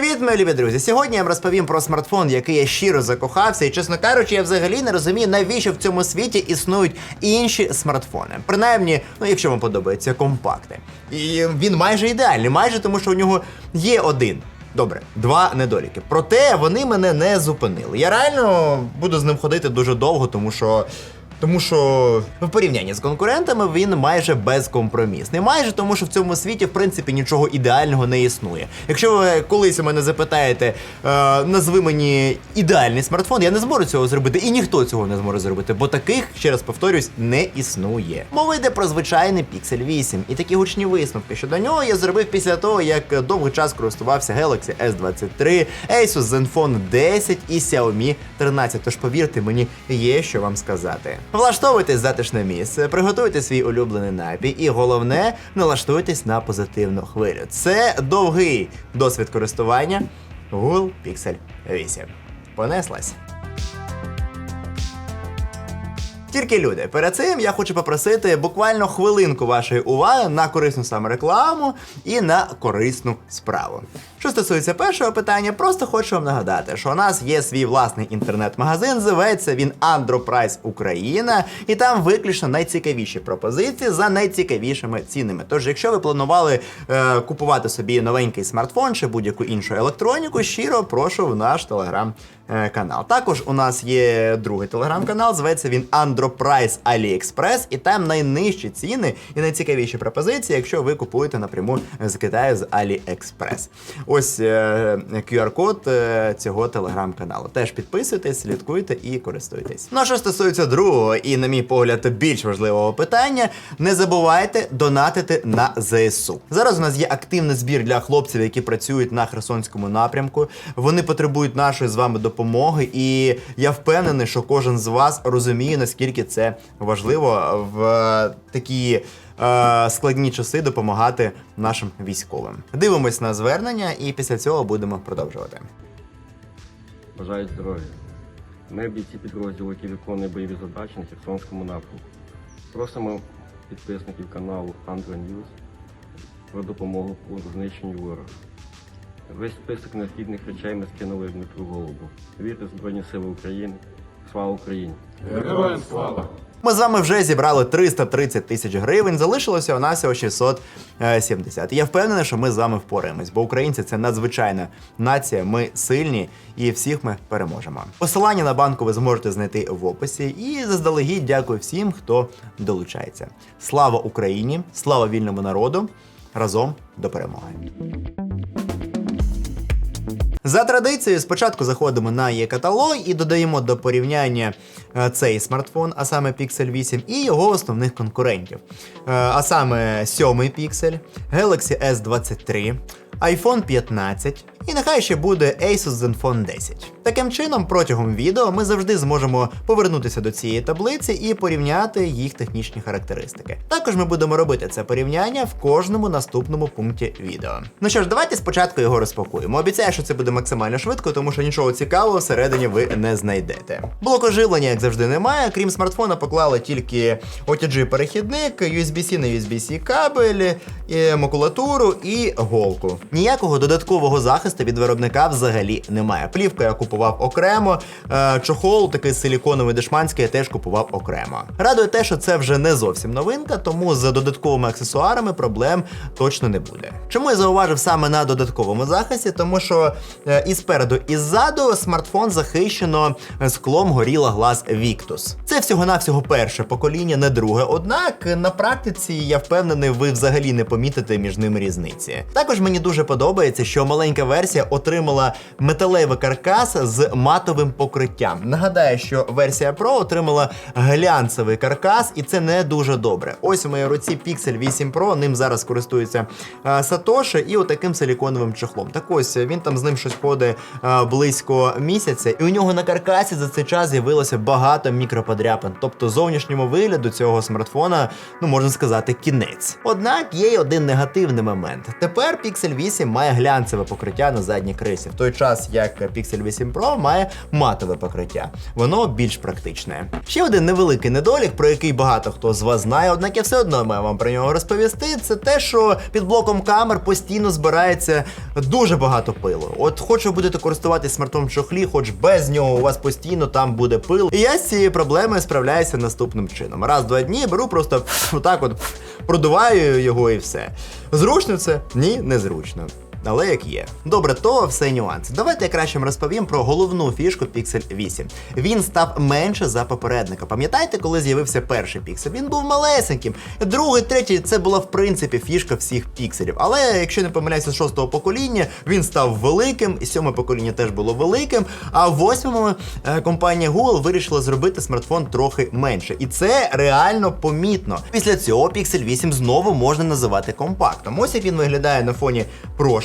Привіт, мої любі друзі! Сьогодні я вам розповім про смартфон, який я щиро закохався, і чесно кажучи, я взагалі не розумію, навіщо в цьому світі існують інші смартфони. Принаймні, ну якщо вам подобаються компакти. І він майже ідеальний, майже тому, що у нього є один. Добре, два недоліки. Проте вони мене не зупинили. Я реально буду з ним ходити дуже довго, тому що. Тому що в порівнянні з конкурентами він майже безкомпромісний. Майже тому, що в цьому світі, в принципі, нічого ідеального не існує. Якщо ви колись у мене запитаєте, е, назви мені ідеальний смартфон, я не зможу цього зробити, і ніхто цього не зможе зробити, бо таких, ще раз повторюсь, не існує. Мова йде про звичайний Pixel 8, і такі гучні висновки щодо нього я зробив після того, як довгий час користувався Galaxy S23, Asus Zenfone 10 і Xiaomi 13. Тож повірте мені, є що вам сказати. Влаштовуйтесь затишне місце, приготуйте свій улюблений напій, і головне, налаштуйтесь на позитивну хвилю. Це довгий досвід користування Google Pixel 8. Понеслась. Тільки люди, перед цим я хочу попросити буквально хвилинку вашої уваги на корисну саме рекламу і на корисну справу. Що стосується першого питання, просто хочу вам нагадати, що у нас є свій власний інтернет-магазин, зветься він Androprice Україна, і там виключно найцікавіші пропозиції за найцікавішими цінами. Тож, якщо ви планували е, купувати собі новенький смартфон чи будь-яку іншу електроніку, щиро прошу в наш телеграм. е, Канал. Також у нас є другий телеграм-канал, зветься він Androprice AliExpress, і там найнижчі ціни і найцікавіші пропозиції, якщо ви купуєте напряму з Китаю з AliExpress. Ось е, QR-код е, цього телеграм-каналу. Теж підписуйтесь, слідкуйте і користуйтесь. Ну а що стосується другого і, на мій погляд, більш важливого питання, не забувайте донатити на ЗСУ. Зараз у нас є активний збір для хлопців, які працюють на Херсонському напрямку. Вони потребують нашої з вами допомоги, і я впевнений, що кожен з вас розуміє, наскільки це важливо в е, такі е, складні часи допомагати нашим військовим. Дивимось на звернення, і після цього будемо продовжувати. Бажаю здоров'я. Ми бійці підрозділу, які виконує бойові задачі на Херсонському напрямку. Просимо підписників каналу Andro News про допомогу у знищенні ворога. Весь список необхідних речей ми скинули Дмитру Голубу. Вірте в Збройні Сили України. Слава Україні! Героям слава! Ми з вами вже зібрали 330 тисяч гривень, залишилося у нас всього 670. І я впевнений, що ми з вами впораємось, бо українці це надзвичайна нація. Ми сильні і всіх ми переможемо. Посилання на банку ви зможете знайти в описі. І заздалегідь дякую всім, хто долучається. Слава Україні! Слава вільному народу! Разом до перемоги! За традицією, спочатку заходимо на її каталог і додаємо до порівняння цей смартфон, а саме Pixel 8, і його основних конкурентів. Е, А саме 7 Pixel, Galaxy S23, iPhone 15 і нехай ще буде Asus Zenfone 10. Таким чином, протягом відео ми завжди зможемо повернутися до цієї таблиці і порівняти їх технічні характеристики. Також ми будемо робити це порівняння в кожному наступному пункті відео. Ну що ж, давайте спочатку його розпакуємо. Обіцяю, що це буде максимально швидко, тому що нічого цікавого всередині ви не знайдете. Блоку живлення, як завжди, немає. Крім смартфона, поклали тільки OTG перехідник, USB-C на USB-C кабель, макулатуру і голку. Ніякого додаткового захисту від виробника взагалі немає. Плівка я купував окремо, е, чохол такий силіконовий дешманський я теж купував окремо. Радує те, що це вже не зовсім новинка, тому з додатковими аксесуарами проблем точно не буде. Чому я зауважив саме на додатковому захисті? Тому що е, і спереду, і ззаду смартфон захищено склом Gorilla Glass Victus. Це всього-навсього перше покоління, не друге. Однак на практиці я впевнений, ви взагалі не помітите між ними різниці. Також мені дуже подобається, що маленька версія отримала металевий каркас з матовим покриттям. Нагадаю, що версія Pro отримала глянцевий каркас, і це не дуже добре. Ось у моїй руці Pixel 8 Pro, ним зараз користується е, Сатоші, і отаким силіконовим чехлом. Так ось він там з ним щось ходить е, близько місяця, і у нього на каркасі за цей час з'явилося багато мікроподряпин. Тобто зовнішньому вигляду цього смартфона, ну можна сказати, кінець. Однак є й один негативний момент. Тепер Pixel 8 має глянцеве покриття на задній крисі, в той час як Pixel 8 8 Pro має матове покриття. Воно більш практичне. Ще один невеликий недолік, про який багато хто з вас знає, однак я все одно маю вам про нього розповісти. Це те, що під блоком камер постійно збирається дуже багато пилу. От хоч ви будете користуватись смартом в чохлі, хоч без нього у вас постійно там буде пил. І я з цією проблемою справляюся наступним чином. Раз-два дні беру просто отак от продуваю його і все. Зручно це? Ні, незручно. Але як є. Добре, то все нюанси. Давайте я краще розповім про головну фішку Pixel 8. Він став менше за попередника. Пам'ятаєте, коли з'явився перший Pixel? Він був малесеньким. Другий, третій це була в принципі фішка всіх пікселів. Але якщо не помиляюся, шостого покоління він став великим, і сьоме покоління теж було великим. А в восьмому е, компанія Google вирішила зробити смартфон трохи менше. І це реально помітно. Після цього Pixel 8 знову можна називати компактом. Ось як він виглядає на фоні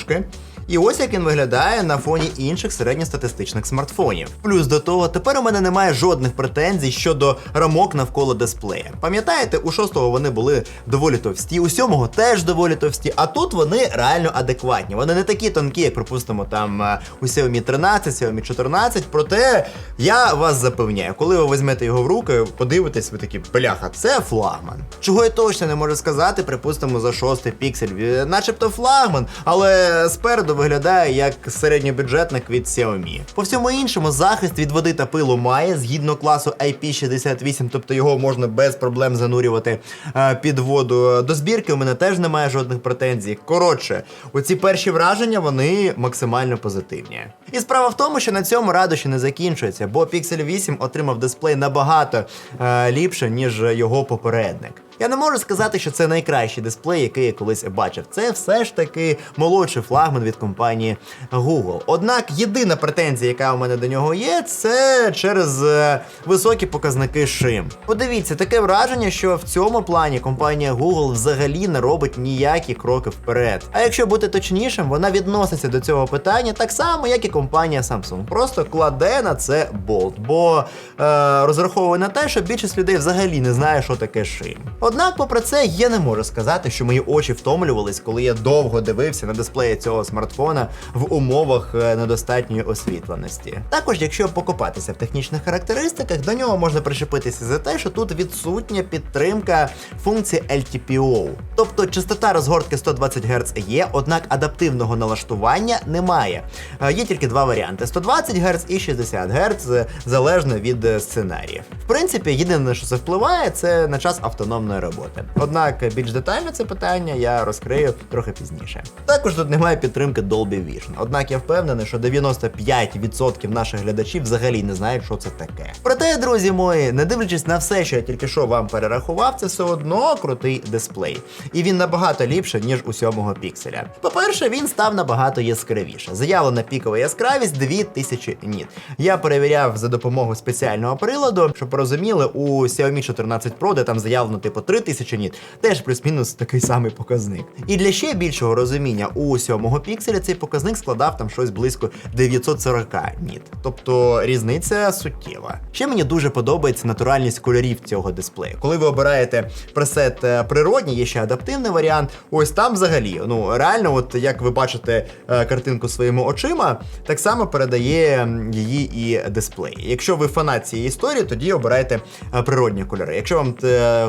прошки. І ось як він виглядає на фоні інших середньостатистичних смартфонів. Плюс до того, тепер у мене немає жодних претензій щодо рамок навколо дисплея. Пам'ятаєте, у шостого вони були доволі товсті, у сьомого теж доволі товсті, а тут вони реально адекватні. Вони не такі тонкі, як припустимо, там е, у Xiaomi 13, Xiaomi 14. Проте я вас запевняю, коли ви візьмете його в руки, подивитесь, ви такі бляха, це флагман. Чого я точно не можу сказати, припустимо, за шостий піксель, Е, начебто флагман, але спереду виглядає як середньобюджетник від Xiaomi. По всьому іншому, захист від води та пилу має згідно класу IP68, тобто його можна без проблем занурювати е, під воду. До збірки у мене теж немає жодних претензій. Коротше, оці перші враження вони максимально позитивні. І справа в тому, що на цьому радощі не закінчується, бо Pixel 8 отримав дисплей набагато е, ліпше, ніж його попередник. Я не можу сказати, що це найкращий дисплей, який я колись бачив. Це все ж таки молодший флагман від компанії Google. Однак єдина претензія, яка у мене до нього є, це через е, високі показники шим. Подивіться, таке враження, що в цьому плані компанія Google взагалі не робить ніякі кроки вперед. А якщо бути точнішим, вона відноситься до цього питання так само, як і компанія Samsung. Просто кладе на це болт, бо е, розраховує на те, що більшість людей взагалі не знає, що таке шим. Однак, попри це, я не можу сказати, що мої очі втомлювались, коли я довго дивився на дисплеї цього смартфона в умовах е, недостатньої освітленості. Також, якщо покопатися в технічних характеристиках, до нього можна причепитися за те, що тут відсутня підтримка функції LTPO. Тобто частота розгортки 120 Гц є, однак адаптивного налаштування немає. Е, Є тільки два варіанти: 120 Гц і 60 Гц, е, залежно від сценаріїв. В принципі, єдине, що це впливає, це на час автономної роботи. Однак більш детально це питання я розкрию трохи пізніше. Також тут немає підтримки Dolby Vision. Однак я впевнений, що 95% наших глядачів взагалі не знають, що це таке. Проте, друзі мої, не дивлячись на все, що я тільки що вам перерахував, це все одно крутий дисплей. І він набагато ліпше, ніж у сьомого пікселя. По-перше, він став набагато яскравіше. Заявлена пікова яскравість 2000 ніт. Я перевіряв за допомогою спеціального приладу, щоб порозуміли, у Xiaomi 14 Pro, де там заявлено типу 3000 ніт, теж плюс-мінус такий самий показник. І для ще більшого розуміння, у сьомого пікселя цей показник складав там щось близько 940 ніт. Тобто різниця суттєва. Ще мені дуже подобається натуральність кольорів цього дисплею. Коли ви обираєте пресет е, природній, є ще адаптивний варіант. Ось там взагалі, ну реально, от як ви бачите е, картинку своїми очима, так само передає її і дисплей. Якщо ви фанат цієї історії, тоді обирайте е, природні кольори. Якщо вам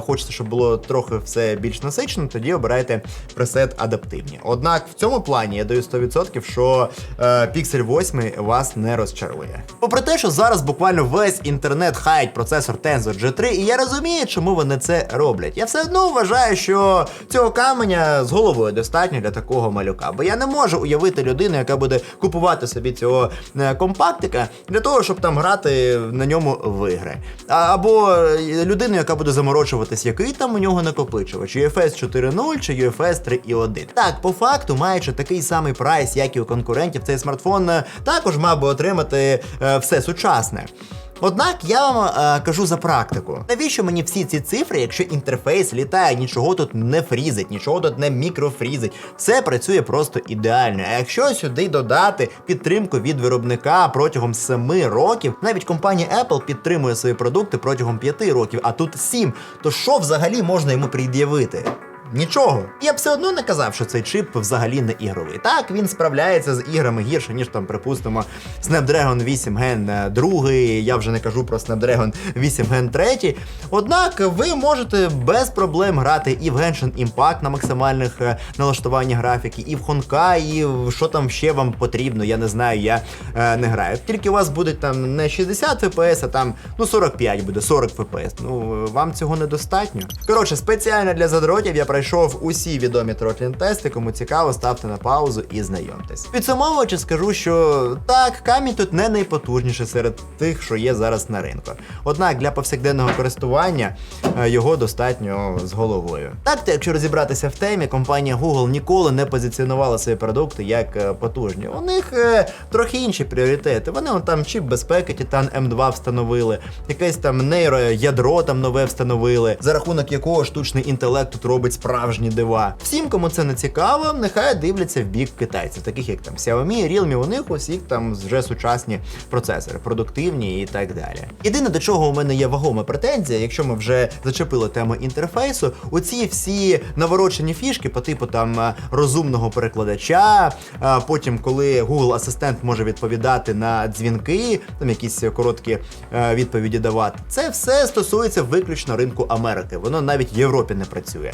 хочеться, щоб було трохи все більш насичено, тоді обирайте пресет адаптивні. Однак в цьому плані я даю 100%, що е, Pixel 8 вас не розчарує. Попри те, що зараз буквально весь інтернет хаять процесор Tensor G3, і я розумію, чому вони це роблять. Я все одно вважаю, що цього каменя з головою достатньо для такого малюка. Бо я не можу уявити людину, яка буде купувати собі цього е, компактика для того, щоб там грати на ньому в ігри. Або е, людину, яка буде заморочуватись, який там у нього накопичувач, UFS 4.0 чи UFS 3.1. Так, по факту, маючи такий самий прайс, як і у конкурентів, цей смартфон е, також мав би отримати е, все сучасне. Однак я вам е, кажу за практику. Навіщо мені всі ці цифри, якщо інтерфейс літає, нічого тут не фрізить, нічого тут не мікрофрізить, все працює просто ідеально. А якщо сюди додати підтримку від виробника протягом 7 років, навіть компанія Apple підтримує свої продукти протягом 5 років, а тут 7, то що взагалі можна йому пред'явити? Нічого. Я б все одно не казав, що цей чип взагалі не ігровий. Так, він справляється з іграми гірше, ніж там, припустимо, Snapdragon 8 Gen 2, я вже не кажу про Snapdragon 8 Gen 3. Однак ви можете без проблем грати і в Genshin Impact на максимальних е, налаштуваннях графіки, і в Honkai, і що там ще вам потрібно, я не знаю, я е, не граю. Тільки у вас буде там не 60 FPS, а там ну 45 буде, 40 FPS. Ну вам цього недостатньо. Коротше, спеціально для задротів я пройшов усі відомі тротлінг тести. Кому цікаво, ставте на паузу і знайомтесь. Підсумовуючи, скажу, що так, камінь тут не найпотужніший серед тих, що є зараз на ринку. Однак для повсякденного користування е, його достатньо з головою. Так, якщо розібратися в темі, компанія Google ніколи не позиціонувала свої продукти як е, потужні. У них е, трохи інші пріоритети. Вони он там чіп безпеки, Titan M2 встановили, якесь там нейроядро там нове встановили, за рахунок якого штучний інтелект тут робить справжні дива. Всім, кому це не цікаво, нехай дивляться в бік китайців, таких як там Xiaomi, Realme, у них усіх там вже сучасні процесори, продуктивні і так далі. Єдине, до чого у мене є вагома претензія, якщо ми вже зачепили тему інтерфейсу, оці всі наворочені фішки по типу там е, розумного перекладача, а потім, коли Google Асистент може відповідати на дзвінки, там якісь короткі е, відповіді давати, це все стосується виключно ринку Америки. Воно навіть в Європі не працює.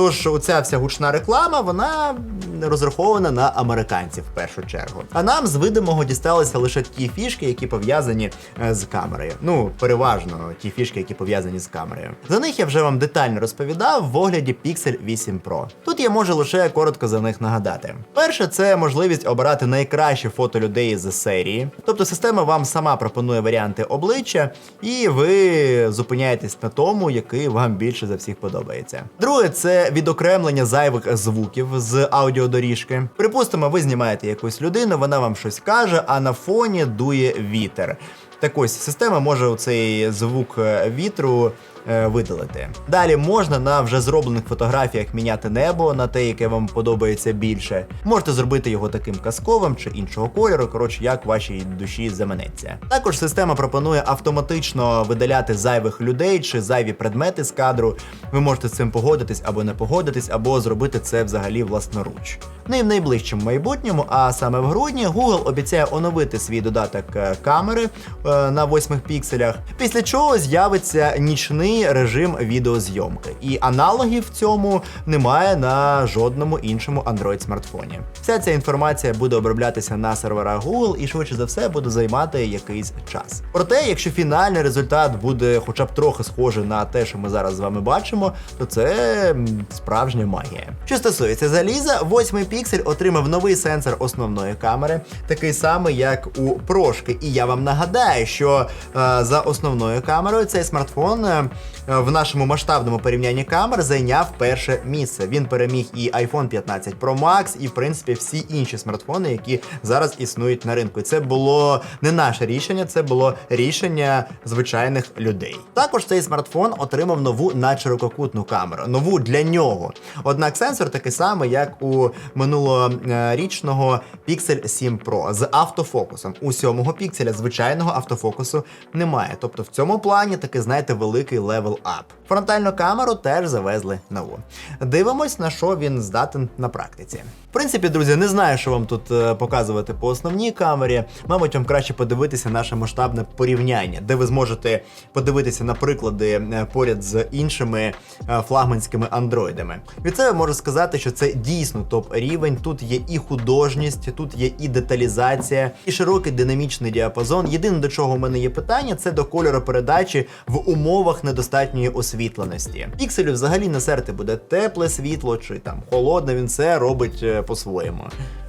Тож оця вся гучна реклама, вона розрахована на американців в першу чергу. А нам з видимого дісталися лише ті фішки, які пов'язані е, з камерою. Ну, переважно ті фішки, які пов'язані з камерою. За них я вже вам детально розповідав в огляді Pixel 8 Pro. Тут я можу лише коротко за них нагадати. Перше, це можливість обирати найкращі фото людей з серії. Тобто система вам сама пропонує варіанти обличчя, і ви зупиняєтесь на тому, який вам більше за всіх подобається. Друге, це відокремлення зайвих звуків з аудіодоріжки. Припустимо, ви знімаєте якусь людину, вона вам щось каже, а на фоні дує вітер. Так ось система може цей звук е, вітру видалити. Далі можна на вже зроблених фотографіях міняти небо на те, яке вам подобається більше. Можете зробити його таким казковим чи іншого кольору, коротше, як вашій душі заманеться. Також система пропонує автоматично видаляти зайвих людей чи зайві предмети з кадру. Ви можете з цим погодитись або не погодитись, або зробити це взагалі власноруч. Ну і в найближчому майбутньому, а саме в грудні, Google обіцяє оновити свій додаток е, камери е, на 8 пікселях, після чого з'явиться нічний режим відеозйомки. І аналогів в цьому немає на жодному іншому Android смартфоні. Вся ця інформація буде оброблятися на серверах Google і швидше за все буде займати якийсь час. Проте, якщо фінальний результат буде хоча б трохи схожий на те, що ми зараз з вами бачимо, то це справжня магія. Що стосується заліза, 8 піксель отримав новий сенсор основної камери, такий самий, як у прошки. І я вам нагадаю, що е, за основною камерою цей смартфон е, в нашому масштабному порівнянні камер зайняв перше місце. Він переміг і iPhone 15 Pro Max, і в принципі всі інші смартфони, які зараз існують на ринку. Це було не наше рішення, це було рішення звичайних людей. Також цей смартфон отримав нову надширококутну камеру, нову для нього. Однак сенсор такий самий, як у минулорічного Pixel 7 Pro з автофокусом. У сьомого пікселя звичайного автофокусу немає. Тобто в цьому плані таки, знаєте, великий левел ап. Фронтальну камеру теж завезли нову. Дивимось, на що він здатен на практиці. В принципі, друзі, не знаю, що вам тут е, показувати по основній камері. Мабуть, вам краще подивитися наше масштабне порівняння, де ви зможете подивитися на приклади е, поряд з іншими е, флагманськими андроїдами. Від себе можу сказати, що це дійсно топ рівень. Тут є і художність, тут є і деталізація, і широкий динамічний діапазон. Єдине до чого у мене є питання, це до кольоропередачі в умовах недостатньої освітленості. Пікселю взагалі на серце буде тепле світло чи там холодне. Він все робить е, по-своєму.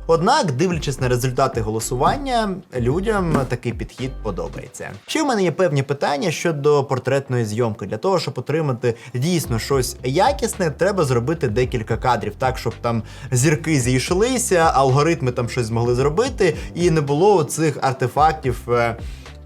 Однак, дивлячись на результати голосування, людям такий підхід подобається. Ще в мене є певні питання щодо портретної зйомки. Для того, щоб отримати дійсно щось якісне, треба зробити декілька кадрів, так щоб там зірки зійшлися, алгоритми там щось змогли зробити, і не було цих артефактів.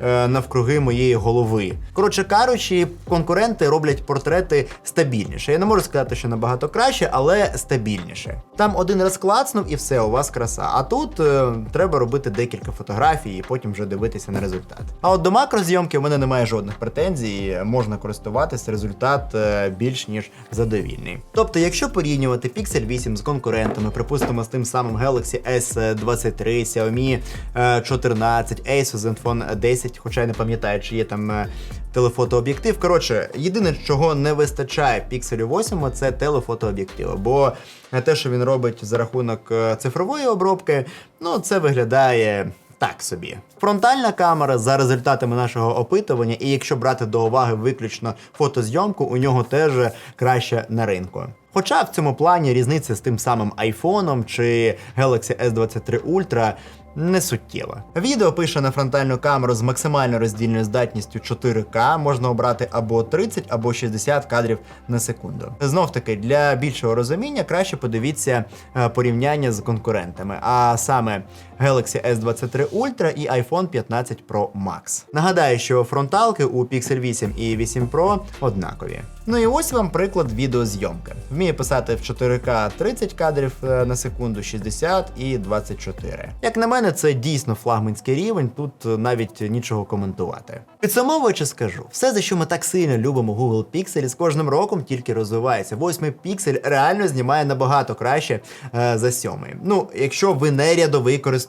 Е, е, навкруги моєї голови. Коротше кажучи, конкуренти роблять портрети стабільніше. Я не можу сказати, що набагато краще, але стабільніше. Там один раз клацнув і все, у вас краса. А тут е, треба робити декілька фотографій і потім вже дивитися на результат. А от до макрозйомки у мене немає жодних претензій, можна користуватися, результат е, більш ніж задовільний. Тобто, якщо порівнювати Pixel 8 з конкурентами, припустимо, з тим самим Galaxy S23, Xiaomi е, 14, Asus Zenfone 10, хоча я не пам'ятаю, чи є там е, телефотооб'єктив. Коротше, єдине, чого не вистачає Pixel 8, це телефотооб'єктив. Бо е, те, що він робить за рахунок е, цифрової обробки, ну це виглядає. Так собі. Фронтальна камера за результатами нашого опитування, і якщо брати до уваги виключно фотозйомку, у нього теж краще на ринку. Хоча в цьому плані різниця з тим самим айфоном чи Galaxy S23 Ultra не суттєва. Відео пише на фронтальну камеру з максимально роздільною здатністю 4К, можна обрати або 30, або 60 кадрів на секунду. Знов таки, для більшого розуміння краще подивіться е, порівняння з конкурентами, а саме Galaxy S23 Ultra і iPhone 15 Pro Max. Нагадаю, що фронталки у Pixel 8 і 8 Pro однакові. Ну і ось вам приклад відеозйомки. Вміє писати в 4К 30 кадрів е, на секунду, 60 і 24. Як на мене, це дійсно флагманський рівень, тут е, навіть нічого коментувати. Підсумовуючи, скажу, все, за що ми так сильно любимо Google Pixel, з кожним роком тільки розвивається. Восьмий піксель реально знімає набагато краще е, за сьомий. Ну, якщо ви не рядовий користувач.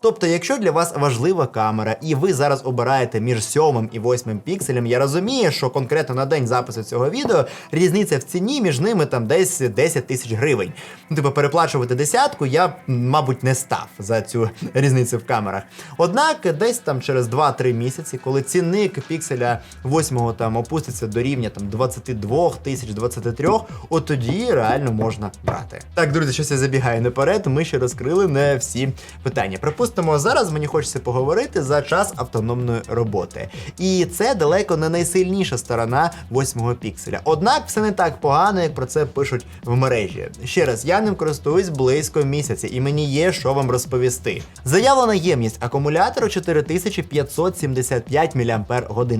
Тобто, якщо для вас важлива камера, і ви зараз обираєте між сьомим і восьмим пікселем, я розумію, що конкретно на день запису цього відео різниця в ціні між ними там десь 10 тисяч гривень. Ну, типу, переплачувати десятку я, мабуть, не став за цю різницю в камерах. Однак, десь там через 2-3 місяці, коли цінник пікселя 8 там опуститься до рівня там 22 тисяч 23, от тоді реально можна брати. Так, друзі, щось я забігаю наперед. Ми ще розкрили не всі питання. Припустимо, зараз мені хочеться поговорити за час автономної роботи. І це далеко не найсильніша сторона 8 пікселя. Однак все не так погано, як про це пишуть в мережі. Ще раз, я ним користуюсь близько місяця, і мені є що вам розповісти. Заявлена ємність акумулятору 4575 мАч,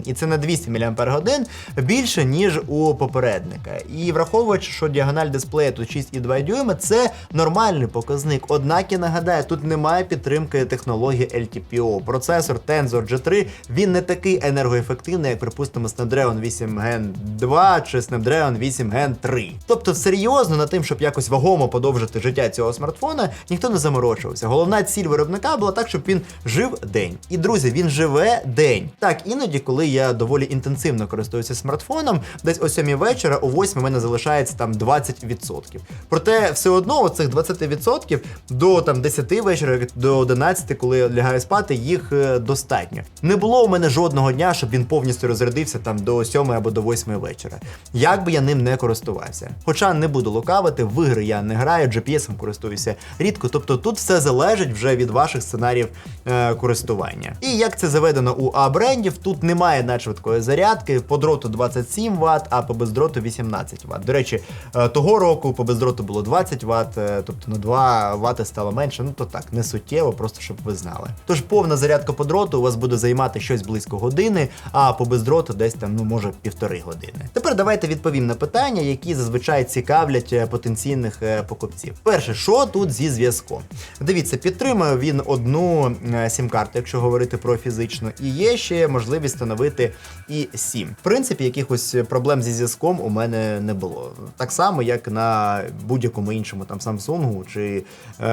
і це на 200 мАч більше, ніж у попередника. І враховуючи, що діагональ дисплея тут 6,2 дюйма, це нормальний показник. Однак я нагадаю, тут немає підтримки технології LTPO. Процесор Tensor G3 він не такий енергоефективний, як, припустимо, Snapdragon 8 Gen 2 чи Snapdragon 8 Gen 3. Тобто, серйозно над тим, щоб якось вагомо подовжити життя цього смартфона, ніхто не заморочувався. Головна ціль виробника була так, щоб він жив день. І друзі, він живе день. Так, іноді, коли я доволі інтенсивно користуюся смартфоном, десь о 7 вечора, о 8 в мене залишається там 20%. Проте все одно оцих 20% до там 10 вечора, до 11, коли лягаю спати, їх е, достатньо. Не було у мене жодного дня, щоб він повністю розрядився там до 7 або до 8 вечора. Як би я ним не користувався. Хоча не буду лукавити, в ігри я не граю, GPS-ом користуюся рідко. Тобто тут все залежить вже від ваших сценаріїв е, користування. І як це заведено у А брендів, тут немає надшвидкої зарядки, по дроту 27 Вт, а по бездроту 18 Вт. До речі, е, того року по бездроту було 20 Вт, е, тобто на 2 Вт стало менше. Ну то так, не суттєво, просто щоб ви знали. Тож повна зарядка по дроту у вас буде займати щось близько години, а по бездроту десь там, ну може, півтори години. Тепер давайте відповім на питання, які зазвичай цікавлять е, потенційних е, покупців. Перше, що тут зі зв'язком? Дивіться, підтримує він одну е, сім-карту, якщо говорити про фізичну, і є ще можливість встановити і сім. В принципі, якихось проблем зі зв'язком у мене не було. Так само, як на будь-якому іншому там Samsung чи е,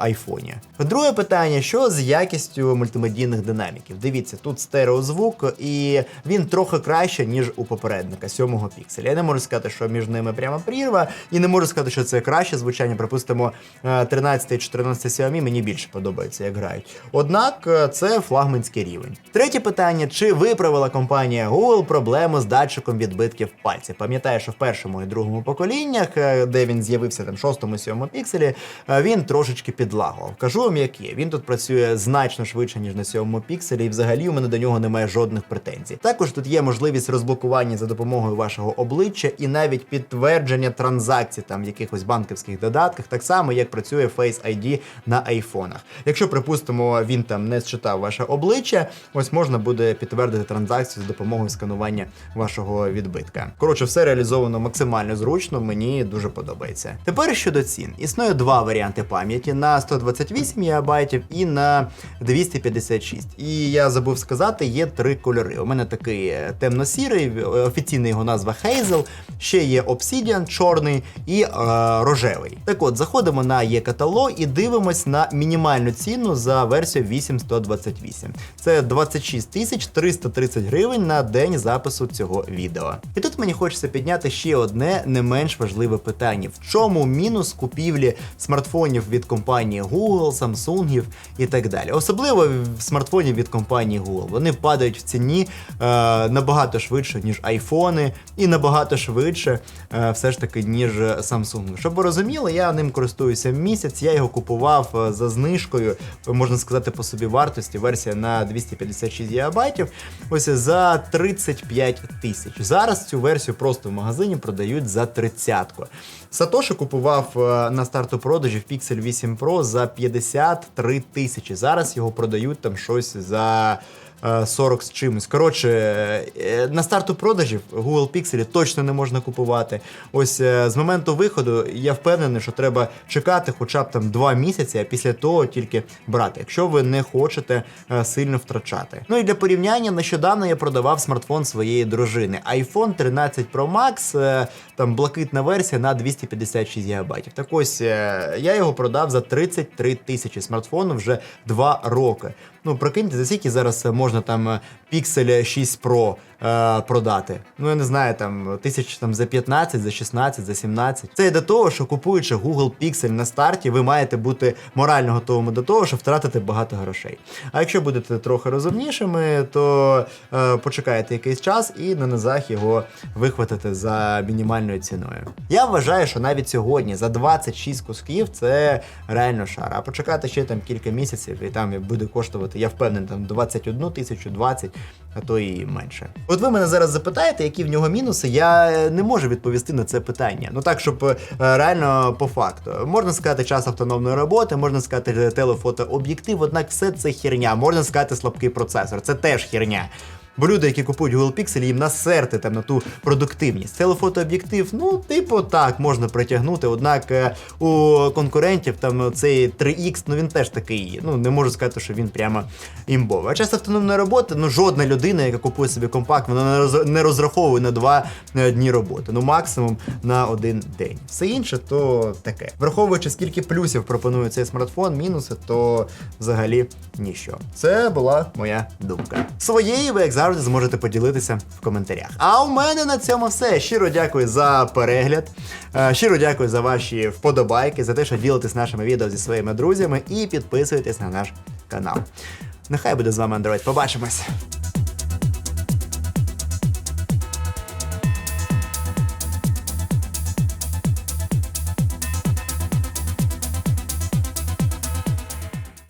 айфоні. Друге питання: що з якістю мультимедійних динаміків? Дивіться, тут стереозвук, і він трохи краще, ніж у попередника, сьомого пікселя. Я не можу сказати, що між ними прямо прірва, і не можу сказати, що це краще звучання. Припустимо, е, 13 і 14 Xiaomi мені більше подобається, як грають. Однак е, це флагманський рівень. Третє питання: чи виправила компанія Google проблему з датчиком відбитків пальців? Пам'ятаю, що в першому і другому поколіннях, е, де він з'явився там шостому сьомому пікселі, е, він трошечки підлагував. Кажу вам, як є. Він тут працює значно швидше, ніж на сьомому пікселі, і взагалі у мене до нього немає жодних претензій. Також тут є можливість розблокування за допомогою вашого обличчя і навіть підтвердження транзакцій там в якихось банківських додатках, так само як працює Face ID на айфонах. Якщо, припустимо, він там не считав ваше обличчя, ось можна буде підтвердити транзакцію за допомогою сканування вашого відбитка. Коротше, все реалізовано максимально зручно, мені дуже подобається. Тепер щодо цін. Існує два варіанти пам'яті на 128 ГБ і на 256. І я забув сказати, є три кольори. У мене такий е, темно-сірий, е, офіційна його назва Hazel, ще є Obsidian, чорний і е, рожевий. Так от, заходимо на є-каталог і дивимось на мінімальну ціну за версію 8128. Це 26 тисяч 330 гривень на день запису цього відео. І тут мені хочеться підняти ще одне не менш важливе питання: в чому мінус купівлі смартфонів від компанії Google, Samsung і так далі. Особливо в смартфонів від компанії Google. Вони падають в ціні е, набагато швидше, ніж айфони, і набагато швидше, е, все ж таки, ніж Samsung. Щоб ви розуміли, я ним користуюся місяць. Я його купував е, за знижкою, можна сказати, по собі вартості. Версія на 256 ГБ. Ось за 35 тисяч. Зараз цю версію просто в магазині продають за 30-ку. Сатоши купував е, на старту продажів Pixel 8 Pro за 53 тисячі. Зараз його продають там щось за. Е, 40 з чимось. Коротше, е, на старту продажів Google Pixel точно не можна купувати. Ось е, з моменту виходу я впевнений, що треба чекати хоча б там 2 місяці, а після того тільки брати, якщо ви не хочете е, сильно втрачати. Ну і для порівняння, нещодавно я продавав смартфон своєї дружини. iPhone 13 Pro Max, е, там блакитна версія на 256 ГБ. Так ось е, я його продав за 33 тисячі смартфону вже 2 роки. Ну, прикиньте, за скільки зараз можна там Pixel 6 Pro е, продати. Ну, я не знаю, там тисяч там за 15, за 16, за 17. Це і до того, що купуючи Google Pixel на старті, ви маєте бути морально готовими до того, що втратите багато грошей. А якщо будете трохи розумнішими, то е, почекаєте якийсь час і на низах його вихватите за мінімальною ціною. Я вважаю, що навіть сьогодні за 26 кусків це реально шар. А почекати ще там кілька місяців, і там буде коштувати, я впевнений, там 21 тисячу, 20, а то і менше. От ви мене зараз запитаєте, які в нього мінуси. Я е, не можу відповісти на це питання. Ну так, щоб е, реально по факту. Можна сказати час автономної роботи, можна сказати телефотооб'єктив, однак все це херня. Можна сказати слабкий процесор. Це теж херня. Бо люди, які купують Google Pixel, їм насерти там на ту продуктивність. Телефотооб'єктив, ну, типу, так, можна притягнути. Однак е, у конкурентів там цей 3X, ну він теж такий. Ну, не можу сказати, що він прямо імбовий. А час автономної роботи, ну жодна людина, яка купує собі компакт, вона не розраховує на два е, дні роботи. Ну, максимум на один день. Все інше, то таке. Враховуючи, скільки плюсів пропонує цей смартфон, мінуси, то взагалі ніщо. Це була моя думка. Своєї ви, як завжди, зможете поділитися в коментарях. А у мене на цьому все. Щиро дякую за перегляд. Е, Щиро дякую за ваші вподобайки, за те, що ділитесь нашими відео зі своїми друзями і підписуйтесь на наш канал. Нехай буде з вами Android. Побачимось!